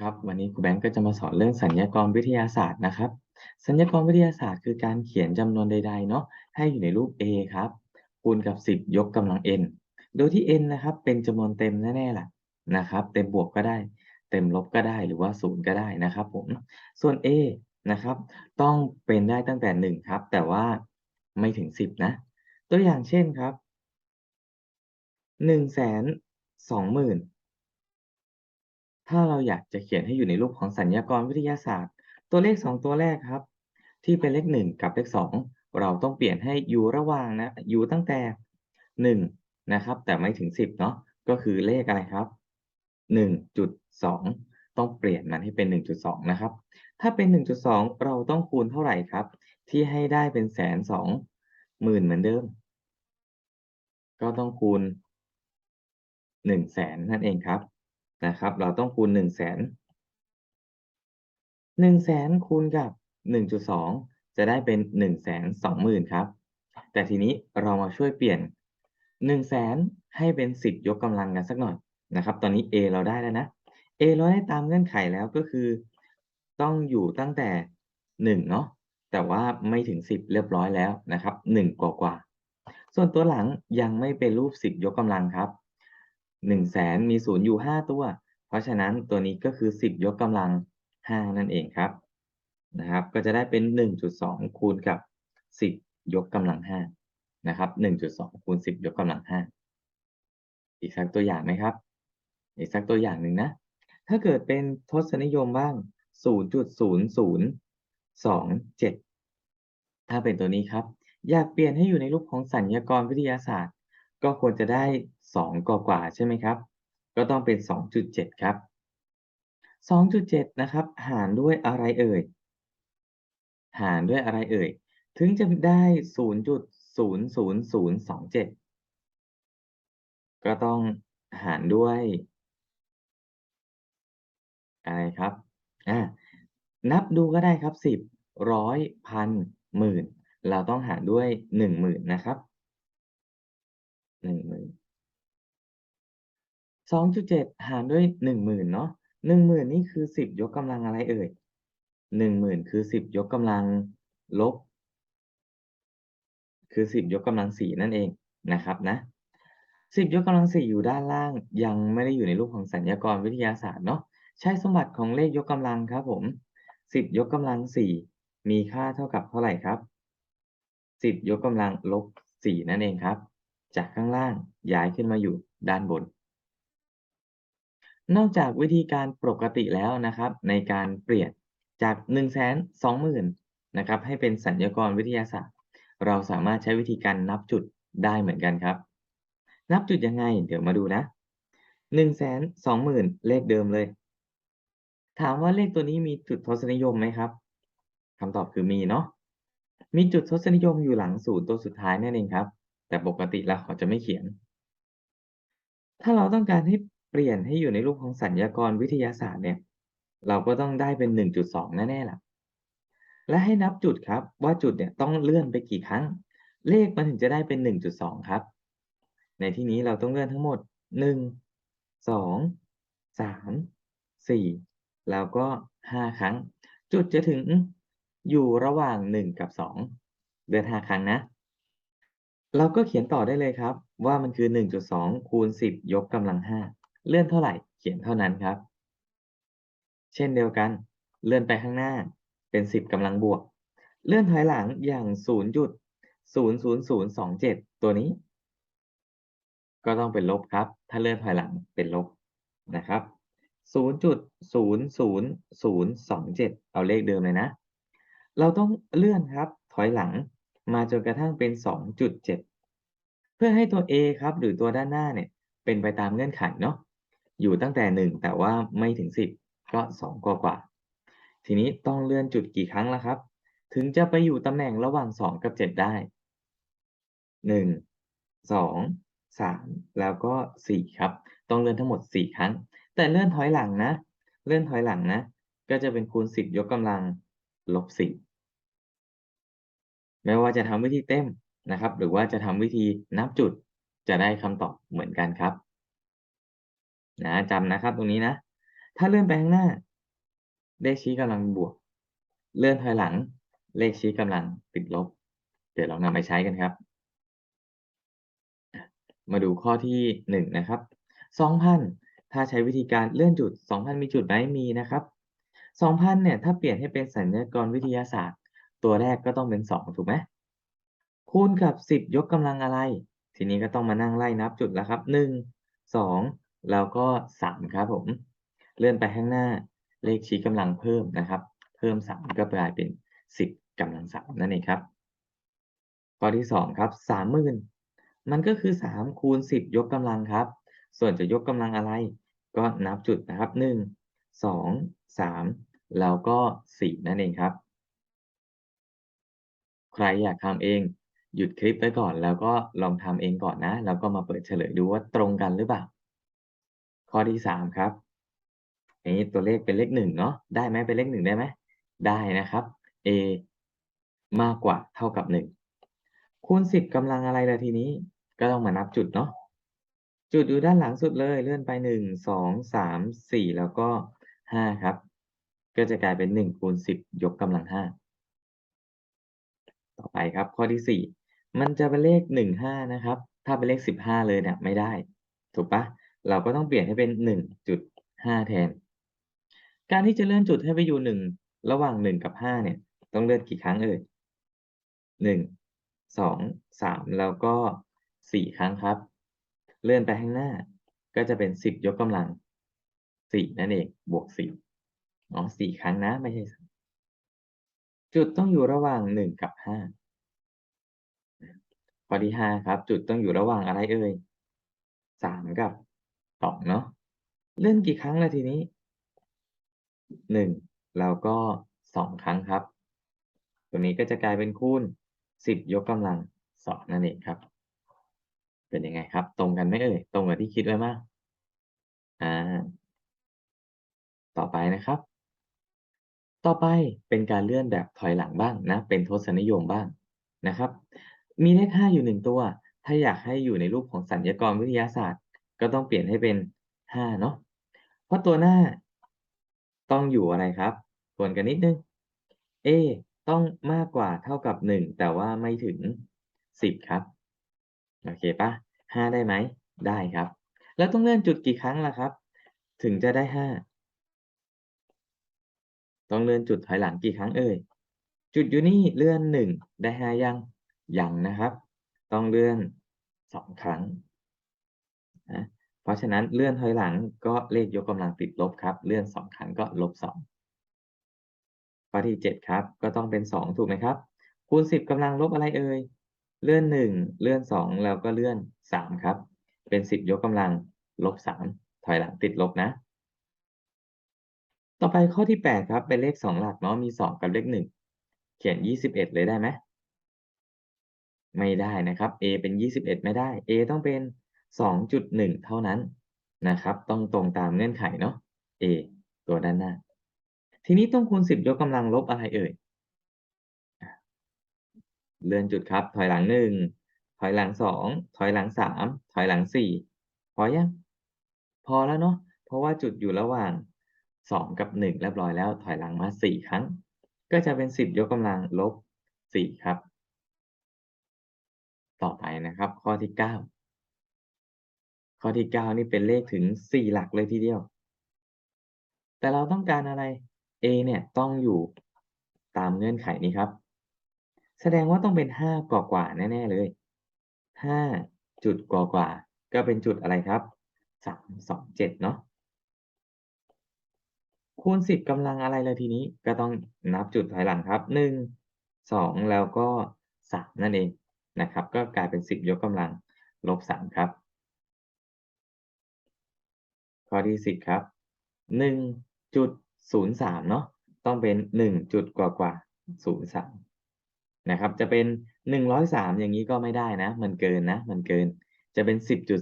ครับวันนี้ครูแบงก์ก็จะมาสอนเรื่องสัญญากรวิทยาศาสตร์นะครับ สัญญากรวิทยาศาสตร์คือการเขียนจำนวนใดๆเนาะให้อยู่ในรูป A ครับคูณกับ 10 ยกกำลัง n โดยที่ n นะครับเป็นจำนวนเต็มแน่ๆแหละนะครับ เต็มบวกก็ได้ เต็มลบก็ได้หรือว่า0ก็ได้นะครับผมส่วน A นะครับ ต้องเป็นได้ตั้งแต่ 1 ครับ แต่ว่าไม่ถึง 10 นะ ตัวอย่างเช่นครับ120,000 ถ้าเราอยากจะเขียนให้อยู่ในรูปของสัญญากรวิทยาศาสตร์ ตัวเลข 2 ตัวแรกครับ ที่เป็นเลข 1 กับเลข 2 เราต้องเปลี่ยนให้อยู่ระหว่างนะอยู่ตั้งแต่ 1 นะครับ แต่ไม่ถึง 10 เนาะก็คือเลขอะไรครับ 1.2 ต้องเปลี่ยนมันให้เป็น 1.2 นะครับ ถ้าเป็น 1.2 เราต้องคูณเท่าไหร่ครับ ที่ให้ได้เป็น120,000เหมือนเดิม ก็ต้องคูณ100,000นั่นเองครับ นะครับ เราต้องคูณ100,000 100,000คูณกับ1.2จะได้เป็น120,000ครับ แต่ทีนี้เรามาช่วยเปลี่ยน100,000ให้เป็น10ยกกำลังกันสักหน่อยนะครับ ตอนนี้ A เราได้แล้วนะ A เราได้ตามเงื่อนไขแล้วก็คือ ต้องอยู่ตั้งแต่1เนาะแต่ว่าไม่ถึง10เรียบร้อยแล้วนะครับ1กว่าๆส่วนตัวหลังยังไม่เป็นรูป10ยกกำลังครับ 100,000มี0อยู่5ตัว เพราะฉะนั้นตัวนี้ก็คือ10ยกกำลัง5นั่นเองครับนะครับ ก็จะได้เป็น1.2คูณกับ10ยกกำลัง5นะครับ1.2คูณ10ยกกำลัง5อีกสักตัวอย่างไหมครับ อีกสักตัวอย่างหนึ่งนะ ถ้าเกิดเป็นทศนิยมบ้าง0.0027ถ้าเป็นตัวนี้ครับ อยากเปลี่ยนให้อยู่ในรูปของสัญญากรวิทยาศาสตร์ ก็ควรจะได้ 2 กว่าๆใช่ไหมครับ ก็ต้องเป็น 2.7 ครับ 2.7 นะครับ หารด้วยอะไรเอ่ย หารด้วยอะไรเอ่ย ถึงจะได้ 0.00027 ก็ต้องหารด้วย อะไรครับอานับดูก็ได้ครับ 10 100 1,000 10,000เราต้องหารด้วย 10,000 นะครับ 10,000 2.7หารด้วย10,000เนาะ10,000นี่คือ10ยกกำลังอะไรเอ่ย10,000คือ10ยกกำลังลบ คือ10ยกกำลัง4นั่นเองนะครับนะ10ยกกำลัง4อยู่ด้านล่าง ยังไม่ได้อยู่ในรูปของสัญญากรวิทยาศาสตร์เนาะใช้สมบัติของเลขยกกำลังครับผม10ยกกำลัง4มีค่าเท่ากับเท่าไหร่ครับ10ยกกำลังลบ4นั่นเองครับ จากข้างล่างย้ายขึ้นมาอยู่ด้านบน นอกจากวิธีการปกติแล้วนะครับ ในการเปลี่ยนจาก 120,000นะครับให้เป็นสัญญากรวิทยาศาสตร์ เราสามารถใช้วิธีการนับจุดได้เหมือนกันครับ นับจุดยังไง เดี๋ยวมาดูนะ 120,000 เลขเดิมเลย ถามว่าเลขตัวนี้มีจุดทศนิยมไหมครับคำตอบคือมีเนาะมีจุดทศนิยมอยู่หลังศูนย์ตัวสุดท้ายนั่นเองครับ แต่ปกติแล้วเขาจะไม่เขียน ถ้าเราต้องการให้เปลี่ยนให้อยู่ในรูปของสัญญากรวิทยาศาสตร์เนี่ย เราก็ต้องได้เป็น 1.2 แน่ๆล่ะ และให้นับจุดครับว่าจุดเนี่ยต้องเลื่อนไปกี่ครั้ง เลขมันถึงจะได้เป็น 1.2 ครับ ในที่นี้เราต้องเลื่อนทั้งหมด 1 2 3 4 แล้วก็ 5 ครั้ง จุดจะถึงอยู่ระหว่าง 1 กับ 2เลื่อน5ครั้งนะ เราก็เขียนต่อได้เลยครับ ว่ามันคือ 1.2 คูณ 10 ยกกำลัง 5 เลื่อนเท่าไหร่เขียนเท่านั้นครับ เช่นเดียวกัน เลื่อนไปข้างหน้าเป็น 10กำลังบวก เลื่อนถอยหลังอย่าง 0.00027 ตัวนี้ ก็ต้องเป็นลบครับ ถ้าเลื่อนถอยหลังเป็นลบนะครับ 0.00027 เอาเลขเดิมเลยนะ เราต้องเลื่อนครับ ถอยหลัง มาจนกระทั่งเป็น 2.7 เพื่อให้ตัว A ครับ หรือตัวด้านหน้าเนี่ย เป็นไปตามเงื่อนไขเนาะอยู่ตั้งแต่ 1 แต่ว่าไม่ถึง 10 ก็ 2 กว่าๆทีนี้ต้องเลื่อนจุดกี่ครั้งละครับ ถึงจะไปอยู่ตำแหน่งระหว่าง 2 กับ 7 ได้ 1 2 3 แล้วก็ 4 ครับ ต้องเลื่อนทั้งหมด 4 ครั้ง แต่เลื่อนถอยหลังนะ เลื่อนถอยหลังนะ ก็จะเป็นคูณ 10 ยกกำลังลบ4 ไม่ว่าจะทำวิธีเต็มนะครับ หรือว่าจะทำวิธีนับจุดจะได้คำตอบเหมือนกันครับนะจำนะครับตรงนี้นะ ถ้าเลื่อนไปข้างหน้า เลขชี้กำลังบวก เลื่อนถอยหลัง เลขชี้กำลังติดลบ เดี๋ยวลองนำไปใช้กันครับ มาดูข้อที่1นะครับ2,000ถ้าใช้วิธีการเลื่อนจุด2,000มีจุดไหมมีนะครับ2,000เนี่ยถ้าเปลี่ยนให้เป็นสัญญากรวิทยาศาสตร์ ตัวแรกก็ต้องเป็น 2 ถูกไหมคูณกับ 10 ยกกำลังอะไร ทีนี้ก็ต้องมานั่งไล่นับจุดแล้วครับ 1 2 แล้วก็ 3 ครับผม เลื่อนไปข้างหน้าเลขชี้กำลังเพิ่มนะครับ เพิ่ม 3 ก็กลายเป็น 10กำลัง 3 นั่นเองครับข้อที่ 2 ครับ 30,000 มันก็คือ 3 คูณ 10 ยกกำลังครับ ส่วนจะยกกำลังอะไร ก็นับจุดนะครับ 1 2 3 แล้วก็ 4 นั่นเองครับ ใครอยากทำเอง หยุดคลิปไว้ก่อน แล้วก็ลองทำเองก่อนนะ แล้วก็มาเปิดเฉลยดูว่าตรงกันหรือเปล่า ข้อที่3ครับนี้ตัวเลขเป็นเลข1เนาะได้ไหมเป็นเลข1ได้ไหมได้นะครับ a มากกว่าเท่ากับ1คูณ10กำลังอะไรล่ะทีนี้ ก็ต้องมานับจุดเนาะจุดอยู่ด้านหลังสุดเลยเลื่อนไป1 2 3 4แล้วก็5ครับ ก็จะกลายเป็น1คูณ10ยกกำลัง5 ต่อไปครับ ข้อที่ 4 มันจะเป็นเลข 15 นะครับ ถ้าเป็นเลข 15 เลยเนี่ยไม่ได้ ถูกปล่าเราก็ต้องเปลี่ยนให้เป็น 1.5 แทน การที่จะเลื่อนจุดให้ไปอยู่ 1 ระหว่าง 1 กับ 5 เนี่ย ต้องเลื่อนกี่ครั้งเอ่ย1 2 3 แล้วก็ 4 ครั้งครับ เลื่อนไปข้างหน้า ก็จะเป็น 10 ยกกำลัง 4 นั่นเอง บวก4อ๋อ4ครั้งนะ ไม่ใช่ จุดต้องอยู่ระหว่าง 1 กับ 5 ข้อที่ 5 ครับ จุดต้องอยู่ระหว่างอะไรเอ่ย 3 กับ2เนาะ เลื่อนกี่ครั้งล่ะทีนี้ 1 แล้วก็ 2 ครั้งครับตรงนี้ก็จะกลายเป็นคูณ 10 ยกกำลัง 2 นั่นเองครับ เป็นยังไงครับ ตรงกันไหมเอ่ย ตรงกับที่คิดไว้ไหม?อาต่อไปนะครับ ต่อไปเป็นการเลื่อนแบบถอยหลังบ้างนะ เป็นทศนิยมบ้างนะครับ มีเลข5อยู่1ตัว ถ้าอยากให้อยู่ในรูปของสัญญากรวิทยาศาสตร์ ก็ต้องเปลี่ยนให้เป็น5เนาะ เพราะตัวหน้าต้องอยู่อะไรครับทวนกันนิดนึ่ง a ต้องมากกว่าเท่ากับ1แต่ว่าไม่ถึง10ครับ โอเคเปล่าได้ไหม?ได้ครับ แล้วต้องเลื่อนจุดกี่ครั้งล่ะครับ ถึงจะได้ 5? ต้องเลื่อนจุดถอยหลังกี่ครั้งเอ่ย จุดอยู่นี่เลื่อน1ได้5ยัง?ยังนะครับ ต้องเลื่อน2ครั้งนะเพราะฉะนั้นเลื่อนถอยหลังก็เลขยกกำลังติดลบครับ เลื่อน2ครั้งก็ลบ2ข้อที่7ครับ ก็ต้องเป็น2ถูกไหมครับ คูณ10กำลังลบอะไรเอ่ย เลื่อน1เลื่อน2แล้วก็เลื่อน3ครับ เป็น10ยกกำลังลบ3ถอยหลังติดลบนะ ต่อไปข้อที่8ครับ เป็นเลข2หลักเนาะมี2กับเลข1เขียน21เลยได้ไหม?ไม่ได้นะครับ a เป็น21ไม่ได้ a ต้องเป็น2.1เท่านั้นนะครับ ต้องตรงตามเงื่อนไขเนาะ a ตัวด้านหน้า ทีนี้ต้องคูณ10ยกกำลังลบอะไรเอ่ยเลื่อนจุดครับ ถอยหลัง1ถอยหลัง2ถอยหลัง3ถอยหลัง4พอยัง?พอแล้วเนาะเพราะว่าจุดอยู่ระหว่าง 2 กับ 1 เรียบร้อยแล้วถอยหลังมา 4 ครั้ง ก็จะเป็น 10 ยกกำลังลบ 4 ครับ ต่อไปนะครับ ข้อที่ 9 ข้อที่ 9 นี่เป็นเลขถึง 4 หลักเลยทีเดียว แต่เราต้องการอะไร a เนี่ยต้องอยู่ตามเงื่อนไขนี้ครับ แสดงว่าต้องเป็น 5 กว่าๆแน่ ๆ เลย 5 จุดกว่าๆก็เป็นจุดอะไรครับ 3 2 7 เนาะ คูณ10กำลังอะไรเล่ะทีนี้ ก็ต้องนับจุดถอยหลังครับ1 2แล้วก็3นั่นเองนะครับ ก็กลายเป็น10ยกกำลังลบ3ครับ ข้อที่10ครับ1.03เนาะต้องเป็น1จุดกว่าๆ03นย์สามนะครับ จะเป็น103อยสามอย่างงี้ก็ไม่ได้นะ มันเกินนะ มันเกิน จะเป็น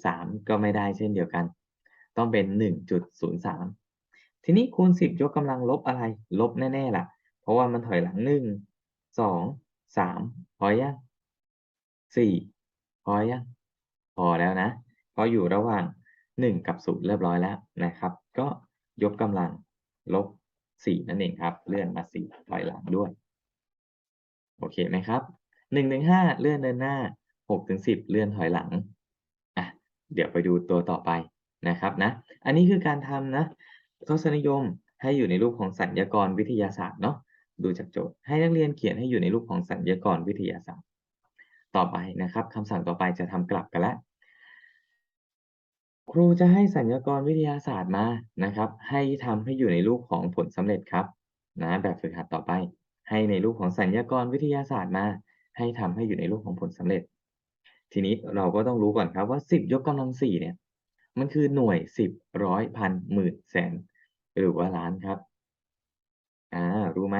10.3ก็ไม่ได้เช่นเดียวกัน ต้องเป็น1.03 ทีนี้คูณ 10 ยกกำลังลบอะไร ลบแน่ๆล่ะ เพราะว่ามันถอยหลัง 1 2 3 พอยัง?4 พอยัง?พอแล้วนะ เพราะอยู่ระหว่าง 1 กับ 0 เรียบร้อยแล้วนะครับ ก็ยกกำลังลบ 4 นั่นเองครับ เลื่อนมา 4 ถอยหลังด้วย โอเคไหมครับ1-5เลื่อนเดินหน้า6-10 เลื่อนถอยหลังอะเดี๋ยวไปดูตัวต่อไปนะครับนะ อันนี้คือการทำนะ ทศนิยมให้อยู่ในรูปของสัญญากรวิทยาศาสตร์เนาะดูจากโจทย์ ให้นักเรียนเขียนให้อยู่ในรูปของสัญญากรวิทยาศาสตร์ ต่อไปนะครับคำสั่งต่อไปจะทำกลับกันล้วครูจะให้สัญญากรวิทยาศาสตร์มานะครับ ให้ทำให้อยู่ในรูปของผลสำเร็จครับนะแบบฝึกหัดต่อไป ให้ในรูปของสัญญากรวิทยาศาสตร์มา ให้ทำให้อยู่ในรูปของผลสำเร็จ ทีนี้เราก็ต้องรู้ก่อนครับว่า 10 ยกกำลัง4เนี่ยมันคือหน่วย 10ร้อยพันหมื่นแสน หรือว่าล้านครับ อ่า รู้ไหม?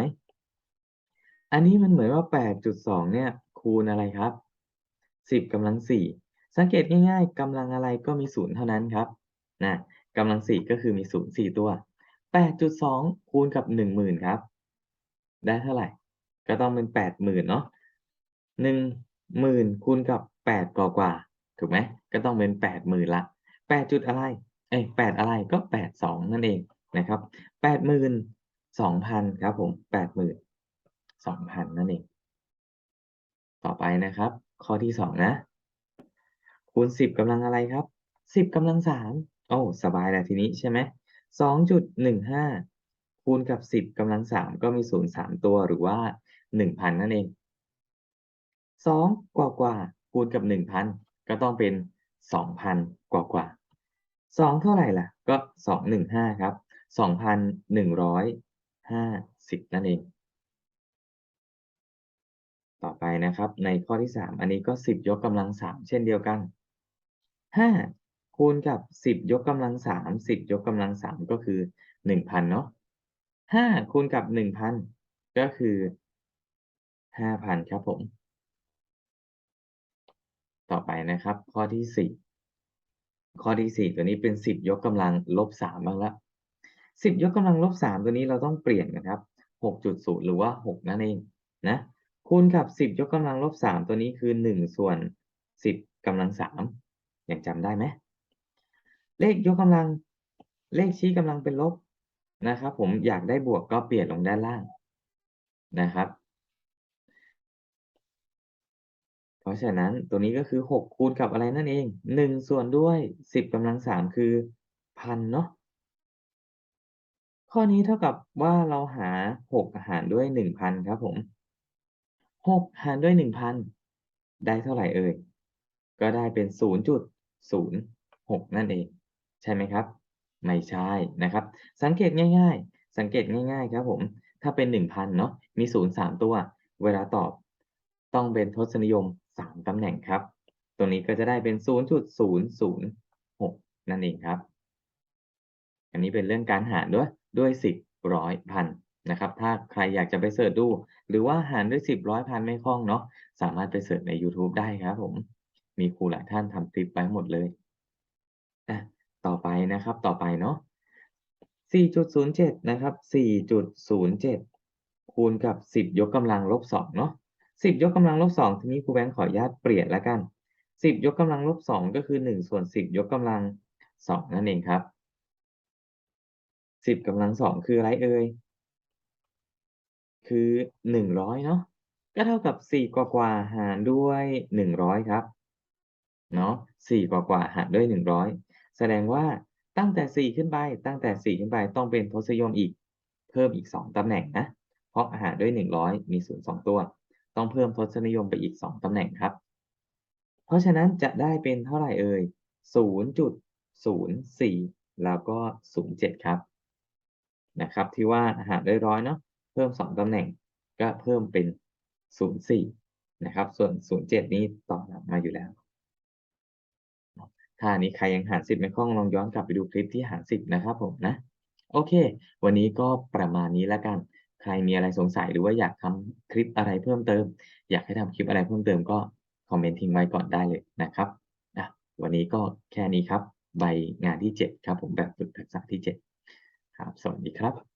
อันนี้มันเหมือนว่า 8.2 เนี่ย คูณอะไรครับ?10กำลัง 4 สังเกตง่าย ๆกำลังอะไรก็มี0เท่านั้นครับ นะกำลัง 4 ก็คือมี0 4ตัว 8.2 คูณกับ 10,000 ครับ ได้เท่าไหร่?ก็ต้องเป็น 80,000 เนาะ10,000 คูณกับ 8 กว่าๆถูกไหม?ก็ต้องเป็น 80,000ล้ว8จุดอะไร เอ๊ย8อะไรก็ 82 นั่นเอง นะครับแปดหมื่นสองพันครับผมแปดหมื่นสองพันนั่นเอง ต่อไปนะครับ ข้อที่สองนะ คูณสิบกำลังอะไรครับสิบกำลังสามโอ้สบายแล้วทีนี้ใช่ไหมสองจุดหนึ่งห้าคูณกับสิบกำลังสามก็มีศูนย์สามตัวหรือว่าหนึ่งพันนั่นเองสองกว่ากว่าคูณกับหนึ่งพันก็ต้องเป็นสองพันกว่ากว่าสองเท่าไหร่ล่ะ ก็สองหนึ่งห้าครับ 2,150 นั่นเอง ต่อไปนะครับในข้อที่ 3 อันนี้ก็ 10 ยกกำลัง 3 เช่นเดียวกัน 5 คูณกับ 10 ยกกำลัง 3 10 ยกกำลัง 3 ก็คือ 1,000 เนาะ5คูณกับ 1,000 ก็คือ 5,000 ครับผม ต่อไปนะครับข้อที่ 4 ข้อที่ 4 ตัวนี้เป็น 10 ยกกำลังลบ3บ้างแล้ ว10ยกกำลังลบ3ตัวนี้เราต้องเปลี่ยนกันครับ6.0หรือว่า6นั่นเองนะคูณกับ10ยกกำลังลบ3ตัวนี้คือ1ส่วน10กำลัง3ยังจำได้ไหม?เลขยกกำลังเลขชี้กำลังเป็นลบนะครับผมอยากได้บวกก็เปลี่ยนลงด้านล่างนะครับ เพราะฉะนั้นตัวนี้ก็คือ 6 คูณกับอะไรนั่นเอง 1 ส่วนด้วย 10กำลัง3คือ1,000เนาะ ข้อนี้เท่ากับว่าเราหา 6 หารด้วย 1,000 ครับผม 6 หารด้วย 1,000 ได้เท่าไหร่เอ่ย?ก็ได้เป็น 0.06 นั่นเอง ใช่ไหมครับ?ไม่ใช่นะครับ สังเกตง่าย ๆ สังเกตง่าย ๆ ครับผม ถ้าเป็น 1,000 เนาะมี 0 3 ตัว เวลาตอบ ต้องเป็นทศนิยม 3 ตำแหน่งครับ ตรงนี้ก็จะได้เป็น 0.006 นั่นเองครับ อันนี้เป็นเรื่องการหารด้วย ด้วย10ร้อยพันนะครับ ถ้าใครอยากจะไปเซิร์ชดู หรือว่าหารด้วย10ร้อยพันไม่คล่องเนาะสามารถไปเซิร์ชในยูทูบได้ครับผม มีครูหลายท่านทำคลิปไว้หมดเลยอะต่อไปนะครับต่อไปเนาะ4.07 นะครับ 4.07 คูณกับ 10 ยกกำลังลบ2เนาะ 10 ยกกำลังลบ2ทีนี้ครูแบงค์ขออนุญาตเปลี่ยนแล้วกัน 10 ยกกำลังลบ2ก็คือ 1 ส่วน 10 ยกกำลัง2นั่นเองครับ 10กำลัง2คืออะไรเอ่ย?คือ100เนาะ ก็เท่ากับ4กว่าๆหารด้วย100ครับ เนาะ4กว่าๆหารด้วย100แสดงว่าตั้งแต่4ขึ้นไป ตั้งแต่4ขึ้นไปต้องเป็นทศนิยมอีก เพิ่มอีก2ตำแหน่งนะ เพราะหารด้วย100มี0 2ตัว ต้องเพิ่มทศนิยมไปอีก2ตำแหน่งครับ เพราะฉะนั้นจะได้เป็นเท่าไหร่เอ่ย?0.04แล้วก็07ครับ นะครับ ที่ว่าหารด้วย100เนาะเพิ่ม 2ตำแหน่งก็เพิ่มเป็น 04 นะครับ ส่วน 07 นี้ตอหลังมาอยู่แล้ว ถ้าอันนี้ใครยังหาร 10 ไม่คล่องลองย้อนกลับไปดูคลิปที่หาร 10 นะครับผมนะ โอเค วันนี้ก็ประมาณนี้แล้วกัน ใครมีอะไรสงสัยหรือว่าอยากทำคลิปอะไรเพิ่มเติม อยากให้ทำคลิปอะไรเพิ่มเติมก็คอมเมนต์ทิ้งไว้ก่อนได้เลยนะครับอะวันนี้ก็แค่นี้ครับ ใบงานที่ 7 ครับผมแบบฝึกทักษะที่ 7 ครับ สวัสดีครับ